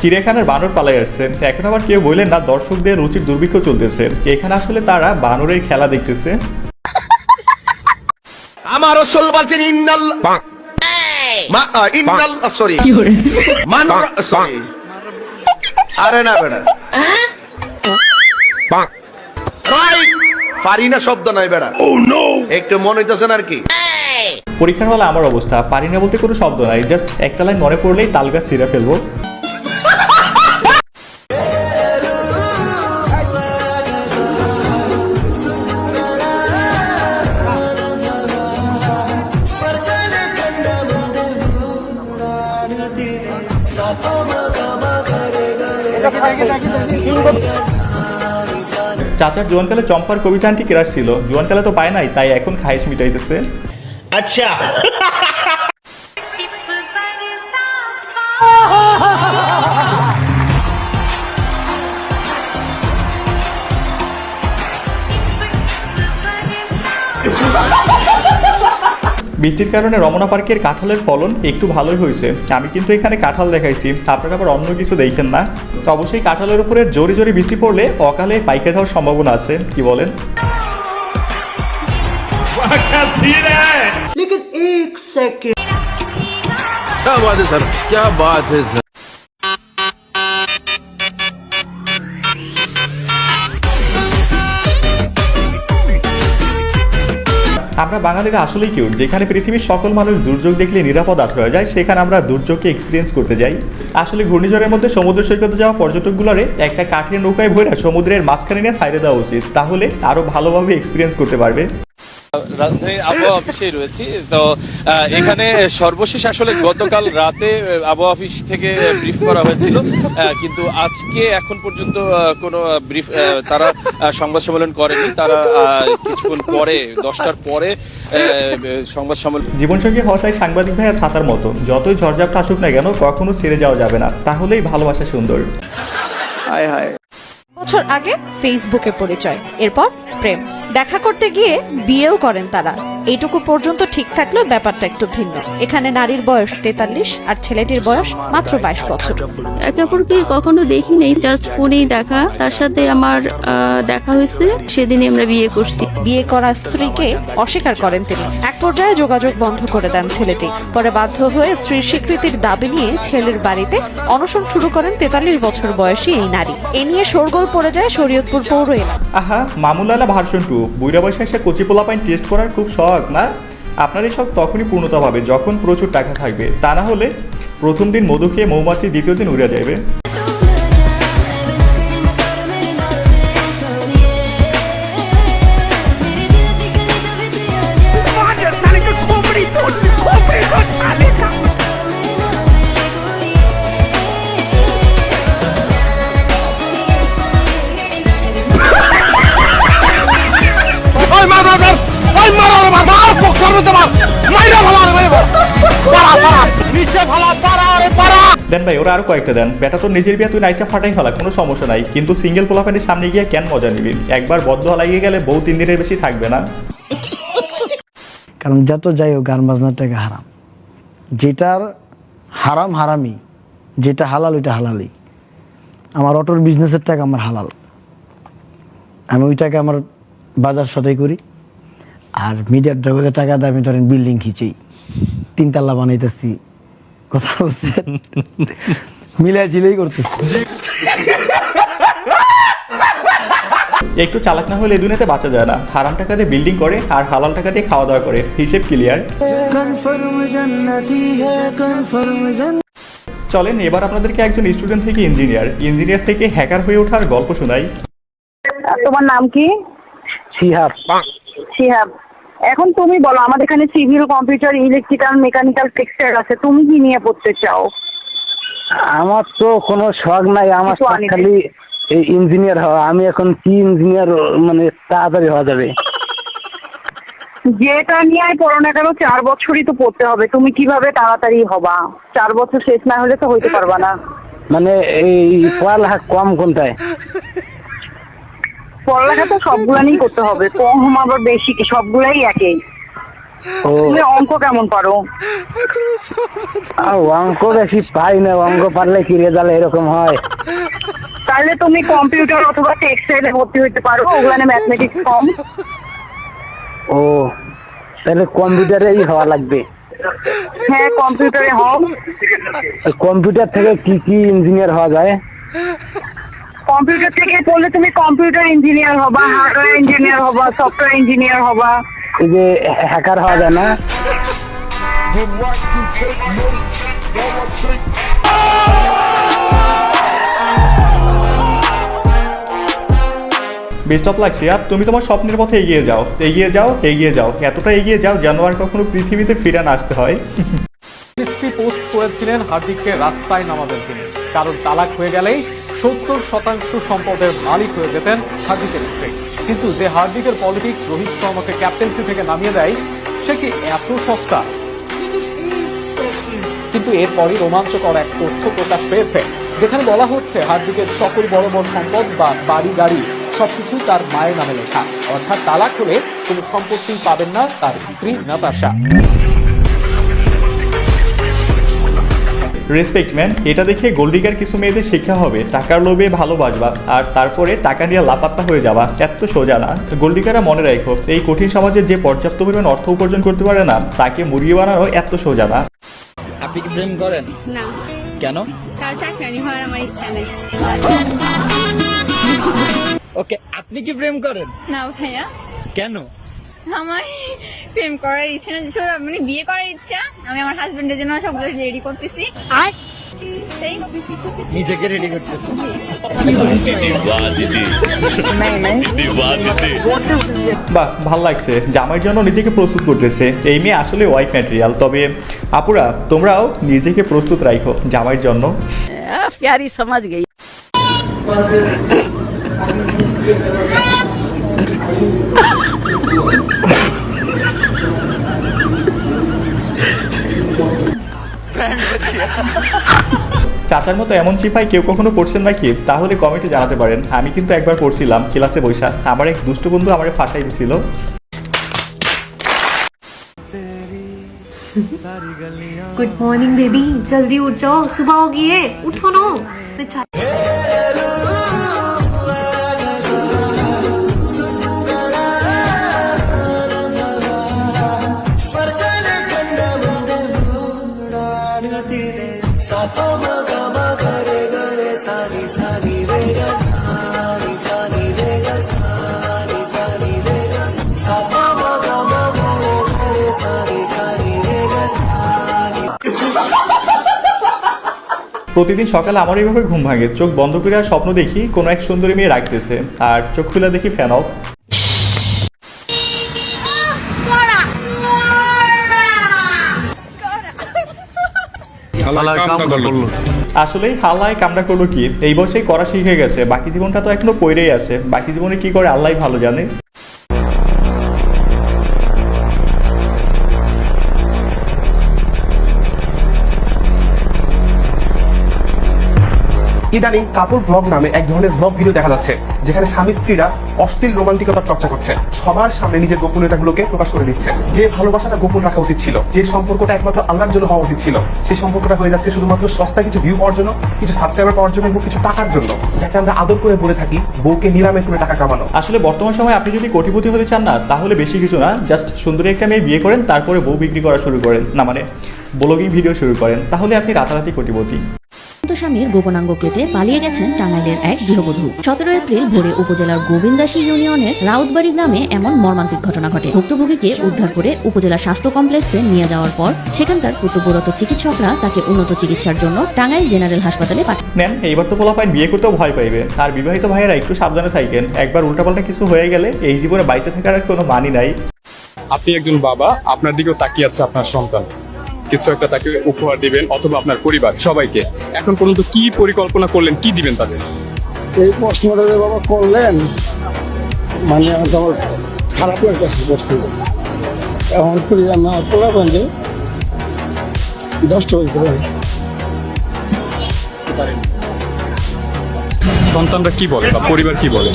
চিড়িয়াখানার বানর পালাই আসছে। এখন আবার কেউ বললেন না দর্শকদের রুচির দুর্ভিক্ষ চলতেছে। এখানে আসলে তারা বানরের খেলা দেখতেছে। আমার রসুল বলছেন ইন্নাল ইন্নাল সরি মান সরি আরে না বেড়া রাইট শব্দ নাই বেড়া। একটু মনে হইতেছেন আর কি। পরীক্ষার হলে আমার অবস্থা। পারি না বলতে কোনো শব্দ নাই। জাস্ট একটা লাইন মনে পড়লেই তালগা সিরা ফেলব। চাচার জোয়ানকালে চম্পার কবিতা আনটি কেরার ছিল। জোয়ানকালে তো পায় নাই, তাই এখন খাইশ মিটাইতেছে। বৃষ্টির কারণে রমনা পার্কের কাঁঠালের ফলন একটু ভালোই হয়েছে আমি কিন্তু এখানে কাঁঠাল দেখাইছি আপনারা আবার অন্য কিছু দেখেন না তো অবশ্যই কাঁঠালের উপরে জোরে জোরে বৃষ্টি পড়লে অকালে পাইকে যাওয়ার সম্ভাবনা আছে কি বলেন क्या बात है सर क्या बात है सर আমরা বাঙালিরা আসলেই কেউ যেখানে পৃথিবীর সকল মানুষ দুর্যোগ দেখলে নিরাপদ আশ্রয় যায়, সেখানে আমরা দুর্যোগকে এক্সপিরিয়েন্স করতে যাই। আসলে ঘূর্ণিঝড়ের মধ্যে সমুদ্র সৈকতে যাওয়া পর্যটকগুলোরে একটা কাঠের নৌকায় ভরে সমুদ্রের মাঝখানে নিয়ে সাইডে দেওয়া উচিত। তাহলে আরও ভালোভাবে এক্সপিরিয়েন্স করতে পারবে। রাজধানীর আবহাওয়া অফিসে রয়েছি। তো এখানে সর্বশেষ আসলে গতকাল রাতে আবহাওয়া অফিস থেকে ব্রিফ করা হয়েছিল। কিন্তু আজকে এখন পর্যন্ত কোনো ব্রিফ তারা আহ, সংবাদ সম্মেলন করেনি তারা আহ, কিছুক্ষণ পরে দশটার পরে আহ, সংবাদ সম্মেলন জীবনসঙ্গী হওয়া চাই সাংবাদিক ভাই আর ছাতার মতো। যতই ঝড়ঝাপটা আসুক না কেন কখনো ছেড়ে যাওয়া যাবে না। তাহলেই ভালোবাসা সুন্দর। বছর আগে ফেসবুকে পরিচয় এরপর প্রেম। দেখা করতে গিয়ে বিয়েও করেন তারা। এইটুকু পর্যন্ত ঠিক থাকলেও ব্যাপারটা একটু ভিন্ন। এখানে নারীর বয়স তেতাল্লিশ আর ছেলেটির বয়স মাত্র বাইশ বছর। একে অপরকে কখনো দেখিনি জাস্ট ফোনেই দেখা। তার সাথে আমার আহ, দেখা হয়েছে। সেদিনই আমরা বিয়ে করছি। বিয়ে করা স্ত্রীকে অস্বীকার করেন তিনি। এক পর্যায়ে যোগাযোগ বন্ধ করে দেন ছেলেটি। পরে বাধ্য হয়ে স্ত্রীর স্বীকৃতির দাবি নিয়ে ছেলের বাড়িতে অনশন শুরু করেন তেতাল্লিশ বছর বয়সী এই নারী। এ নিয়ে শোরগোল পড়ে যায় শরীয়তপুর পৌর এলাকা। আহা মামুলালা ভার্সন টু। বুড়া বয়সে এসে কচি পোলা পাইন টেস্ট করার খুব শখ। না আপনার এই শখ তখনই পূর্ণতা পাবে, যখন প্রচুর টাকা থাকবে। তা না হলে প্রথম দিন মধু খেয়ে মৌমাছি দ্বিতীয় দিন উড়ে যাবে মার দেন ভাই ওরা আরও কয়েকটা দেন। বেটা তো নিজের বিয়ে তুই নাইচা ফাটাই ফেলা কোনো সমস্যা নাই। কিন্তু সিঙ্গেল পোলাপানির সামনে গিয়ে কেন মজা নিবি? একবার বদ্ধ লাগিয়ে গেলে বউ তিন দিনের বেশি থাকবে না। কারণ যত যাই হোক গান বাজনার টাকা হারাম। যেটার হারাম হারামি যেটা হালাল ওইটা হালালি আমার অটোর বিজনেসের টাকা আমার হালাল। আমি ওই টাকা আমার বাজার সদাই করি। আর মিডিয়ার জগতে টাকা দিয়ে আমি ধরেন বিল্ডিং খিচেই। তিনতলা বানাইতেছি। কথা বলছেন মিলাই ঝিলেই করতেছি একটু চালাক না হলে দুনিয়াতে বাঁচা যায় না। হারাম টাকা দিয়ে বিল্ডিং করে আর হালাল টাকা দিয়ে খাওয়া দাওয়া করে। হিসেব ক্লিয়ার চলেন এবার আপনাদেরকে একজন স্টুডেন্ট থেকে ইঞ্জিনিয়ার ইঞ্জিনিয়ার থেকে হ্যাকার হয়ে ওঠার গল্প শোনাই। তোমার নাম কি? শিহাব শিহাব এখন তুমি বলো আমাদের এখানে civil computer electrical mechanical textile আছে তুমি কি নিয়ে পড়তে চাও? আমার তো কোনো শখ নাই আমার। খালি ইঞ্জিনিয়ার হওয়া। আমি এখন কি ইঞ্জিনিয়ার মানে তাড়াতাড়ি হওয়া যাবে? যেটা নিয়ে পড়ো না কেন চার বছরই তো পড়তে হবে। তুমি কীভাবে তাড়াতাড়ি হবা? চার বছর শেষ না হলে তো হইতে পারবা না। মানে এই পড়ালেখা কম কোনটায়? পড়ালেখা তো সবগুলা নিয়েই করতে হবে। কম আবার বেশি সবগুলাই একই। তুমি অঙ্ক কেমন পারো? অঙ্ক বেশি পাই না অঙ্ক পারলে কি রেজাল্ট এরকম হয়? তাহলে তুমি কম্পিউটার অথবা টেক্সটাইলে ভর্তি হতে পারো ওখানে ম্যাথমেটিক্স কম। ও তাহলে কম্পিউটারেই হওয়া লাগবে। হ্যাঁ কম্পিউটারে হও। কম্পিউটার থেকে কি কি ইঞ্জিনিয়ার হওয়া যায়? কম্পিউটার থেকে পড়লে তুমি কম্পিউটার ইঞ্জিনিয়ার হবা হার্ডওয়্যার ইঞ্জিনিয়ার হবা সফটওয়্যার ইঞ্জিনিয়ার হবা। এই যে হ্যাকার হওয়া যায় না। বেস্ট অফ লাক শিয়াব তুমি তোমার স্বপ্নের পথে এগিয়ে যাও। এগিয়ে যাও এগিয়ে যাও। এতটা এগিয়ে যাও যেন আর কখনো পৃথিবীতে ফিরে না আসতে হয়। পোস্ট করেছিলেন হার্দিককে রাস্তায় নামাবেন তিনি। কারণ তালাক হয়ে গেলেই সত্তর শতাংশ সম্পদের মালিক হয়ে যেতেন হার্দিকের স্ত্রী। কিন্তু যে হার্দিকের পলিটিক্স রোহিত শর্মাকে ক্যাপ্টেন্সি থেকে নামিয়ে দেয়, সে কি এত সস্তা? কিন্তু এরপরই রোমাঞ্চকর এক তথ্য প্রকাশ পেয়েছে, যেখানে বলা হচ্ছে হার্দিকের সকল বড় বড় সম্পদ বা বাড়ি গাড়ি সবকিছু তার মায়ের নামে লেখা। অর্থাৎ তালাক হলে কোনো সম্পত্তি পাবেন না তার স্ত্রী নাতাশা। রেসপেক্ট ম্যান এটা দেখে গোল্ডিকার কিছু মেয়েদের শিক্ষা হবে। টাকার লোভে ভালোবাসবা আর তারপরে টাকা নিয়ে লাপাত্তা হয়ে যাবা। এত সোজা না। গোল্ডিকারা মনে রাখো এই কঠিন সমাজে যে পর্যাপ্ত পরিমাণ অর্থ উপার্জন করতে পারে না তাকে মুরগি বানানো এত সোজা না। আপনি কি প্রেম করেন? না। কেন? চাকরানি হওয়ার আমার ইচ্ছা নেই। ওকে আপনি কি প্রেম করেন? না ভাইয়া। কেন? আমার প্রেম করার ইচ্ছা না শুধু মানে বিয়ে করার ইচ্ছা আমি আমার হাজবেন্ডের জন্য সব রেডি করতেছি। আর? নিজেকে রেডি করতেছেন বাহ ভালো লাগছে। জামাইয়ের জন্য নিজেকে প্রস্তুত করতেছে। এই মেয়ে আসলে ওয়াইফ ম্যাটেরিয়াল তবে আপুরা তোমরাও নিজেকে প্রস্তুত রাখো জামাইয়ের জন্য। প্যারি সমাজ গই। চাচার মতো এমন চিপাই কেউ কখনো পড়ছেন নাকি তাহলে কমেন্টে জানাতে পারেন আমি কিন্তু একবার পড়ছিলাম ক্লাসে বৈশা আমার এক দুষ্ট বন্ধু আমার ফাঁসাই দিছিল गुड मॉर्निंग बेबी जल्दी उठ जाओ सुबह हो गई है उठो ना প্রতিদিন সকালে আমার এইভাবে ঘুম ভাঙে, চোখ বন্ধ করে স্বপ্ন দেখি কোনো এক সুন্দরী মেয়ে রাখতেছে আর চোখ খুলে দেখি ফ্যান অফ আসলেই হালাই কামড়া করল কি? এই বছরই করা শিখে গেছে। বাকি জীবনটা তো এখনও পইরেই আছে। বাকি জীবনে কি করে আল্লাহ ভালো জানে? ইদানিং কাপল ভ্লগ নামে এক ধরনের ভ্লগ ভিডিও দেখা যাচ্ছে, যেখানে স্বামী স্ত্রীরা অশ্লীল রোমান্টিকতার চর্চা করছে। সবার সামনে নিজের গোপনীয়তাগুলোকে প্রকাশ করে দিচ্ছে যে ভালোবাসাটা গোপন রাখা উচিত ছিল, যে সম্পর্কটা একমাত্র আল্লাহর জন্য হওয়া উচিত ছিল, সেই সম্পর্কটা হয়ে যাচ্ছে শুধুমাত্র সস্তা কিছু ভিউ পাওয়ার জন্য, কিছু সাবস্ক্রাইবার পাওয়ার জন্য এবং কিছু টাকার জন্য, যাকে আমরা আদর করে বলে থাকি বউকে নিরামে করে টাকা কামানো। আসলে বর্তমান সময়ে আপনি যদি কোটিপতি হতে চান না, তাহলে বেশি কিছু না জাস্ট সুন্দরী একটা মেয়ে বিয়ে করেন, তারপরে বউ বিক্রি করা শুরু করেন। না মানে ব্লগিং ভিডিও শুরু করেন। তাহলে আপনি রাতারাতি কোটিপতি। স্বামীর গোপনাঙ্গ কেটে পালিয়ে গেছেন টাঙ্গাইলের এক গৃহবধূ। সতেরো এপ্রিল ভোরে উপজেলার গোবিন্দাসী ইউনিয়নের রাউতবাড়ি গ্রামে এমন মর্মান্তিক ঘটনা ঘটে। ভুক্তভোগীকে উদ্ধার করে উপজেলা স্বাস্থ্য কমপ্লেক্সে নিয়ে যাওয়ার পর সেখানকার কর্তব্যরত চিকিৎসকরা তাকে উন্নত চিকিৎসার জন্য টাঙ্গাইল জেনারেল হাসপাতালে পাঠান। নেন এইবার তো পোলা পাইন বিয়ে করতেও ভয় পাইবে। আর বিবাহিত ভাইয়েরা একটু সাবধানে থাকেন। একবার উল্টাপাল্টা কিছু হয়ে গেলে এই জীবনে বাইচে থাকার কোনো মানি নাই। আপনি একজন বাবা আপনার দিকেও তাকিয়ে আছে আপনার সন্তান। কিছু একটা তাকে উপহার দিবেন অথবা আপনার পরিবার সবাইকে। এখন পর্যন্ত কি পরিকল্পনা করলেন কি দিবেন তাদের? এই প্রশ্নটা যে বাবা করলেন মানে আমার তো আমার খারাপ লাগতেছে প্রশ্ন এখন করি আমার পোলাবেন যে দশটা করে সন্তানরা কি বলে বা পরিবার কি বলে?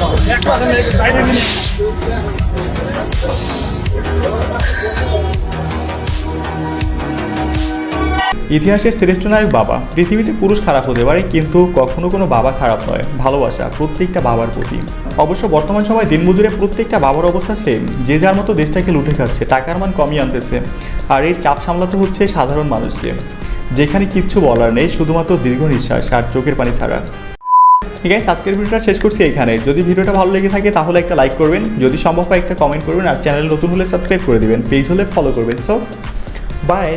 ইতিহাসের শ্রেষ্ঠ নায়ক বাবা। পৃথিবীতে পুরুষ খারাপ হতে পারে, কিন্তু কখনো কোনো বাবা খারাপ নয়। ভালোবাসা প্রত্যেকটা বাবার প্রতি। অবশ্য বর্তমান সময় দিনমজুরে প্রত্যেকটা বাবার অবস্থা সেম যে যার মতো দেশটাকে লুটে খাচ্ছে, টাকার মান কমিয়ে আনতেছে। আর এই চাপ সামলাতে হচ্ছে সাধারণ মানুষকে। যেখানে কিচ্ছু বলার নেই, শুধুমাত্র দীর্ঘ নিঃশ্বাস আর চোখের পানি ছাড়া। আছে আজকের ভিডিওটা শেষ করছি এখানে যদি ভিডিওটা ভালো লেগে থাকে, তাহলে একটা লাইক করবেন। যদি সম্ভব হয়, একটা কমেন্ট করবেন। আর চ্যানেল নতুন হলে সাবস্ক্রাইব করে দেবেন। পেজ হলে ফলো করবেন। So by